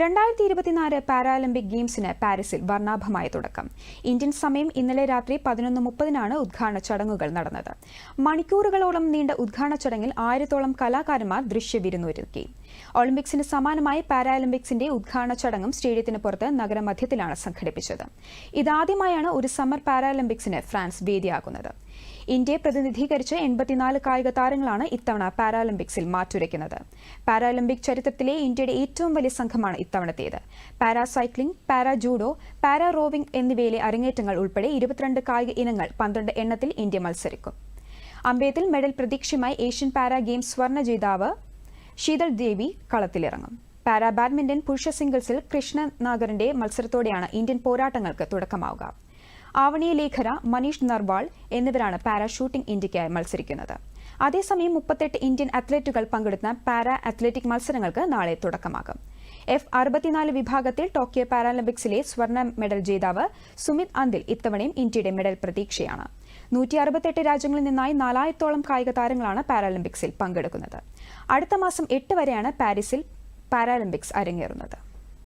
രണ്ടായിരത്തി ഇരുപത്തിനാല് പാരാലിമ്പിക് ഗെയിംസിന് പാരീസിൽ വർണാഭമായ തുടക്കം. ഇന്ത്യൻ സമയം ഇന്നലെ രാത്രി പതിനൊന്ന് മുപ്പതിനാണ് ഉദ്ഘാടന ചടങ്ങുകൾ നടന്നത്. മണിക്കൂറുകളോളം നീണ്ട ഉദ്ഘാടന ചടങ്ങിൽ ആയിരത്തോളം കലാകാരന്മാർ ദൃശ്യവിരുന്നൊരുക്കി ഒളിമ്പിക്സിന് സമാനമായി പാരാലിമ്പിക്സിന്റെ ഉദ്ഘാടന ചടങ്ങും സ്റ്റേഡിയത്തിന് പുറത്ത് നഗരമധ്യത്തിലാണ് സംഘടിപ്പിച്ചത്. ഇതാദ്യമായാണ് ഒരു സമ്മർ പാരാലിമ്പിക്സിന് ഫ്രാൻസ് വേദിയാകുന്നത്. ഇന്ത്യയെ പ്രതിനിധീകരിച്ച് എൺപത്തിനാല് കായിക താരങ്ങളാണ് ഇത്തവണ പാരാലിമ്പിക്സിൽ മാറ്റുരയ്ക്കുന്നത്. പാരാലിമ്പിക് ചരിത്രത്തിലെ ഇന്ത്യയുടെ ഏറ്റവും വലിയ സംഘമാണ് ഇത്തവണത്തേത്. Para cycling para judo para rowing എന്നിവയിലെ അരങ്ങേറ്റങ്ങൾ ഉൾപ്പെടെ ഇരുപത്തിരണ്ട് കായിക ഇനങ്ങൾ പന്ത്രണ്ട് എണ്ണത്തിൽ ഇന്ത്യ മത്സരിക്കും. അമ്പയത്തിൽ മെഡൽ പ്രതീക്ഷയുമായി ഏഷ്യൻ പാരാ ഗെയിംസ് സ്വർണ ജേതാവ് ശീതൾ ദേവി കളത്തിലിറങ്ങും. പാരാ ബാഡ്മിന്റൺ പുരുഷ സിംഗിൾസിൽ കൃഷ്ണ നാഗറിന്റെ മത്സരത്തോടെയാണ് ഇന്ത്യൻ പോരാട്ടങ്ങൾക്ക് തുടക്കമാവുക. ആവണി ലേഖര മനീഷ് നർവാൾ എന്നിവരാണ് പാരാഷൂട്ടിംഗ് ഇന്ത്യയ്ക്കായി മത്സരിക്കുന്നത്. അതേസമയം മുപ്പത്തെട്ട് ഇന്ത്യൻ അത്ലറ്റുകൾ പങ്കെടുത്ത പാരാ അത്ലറ്റിക് മത്സരങ്ങൾക്ക് നാളെ തുടക്കമാകും. എഫ് അറുപത്തിനാല് വിഭാഗത്തിൽ ടോക്കിയോ പാരാലിമ്പിക്സിലെ സ്വർണ മെഡൽ ജേതാവ് സുമിത് അന്തിൽ ഇത്തവണയും ഇന്ത്യയുടെ മെഡൽ പ്രതീക്ഷയാണ്. നൂറ്റി അറുപത്തെട്ട് രാജ്യങ്ങളിൽ നിന്നായി നാലായിരത്തോളം കായിക താരങ്ങളാണ് പാരാലിമ്പിക്സിൽ പങ്കെടുക്കുന്നത്. അടുത്ത മാസം എട്ട് വരെയാണ് പാരീസിൽ പാരാലിമ്പിക്സ് അരങ്ങേറുന്നത്.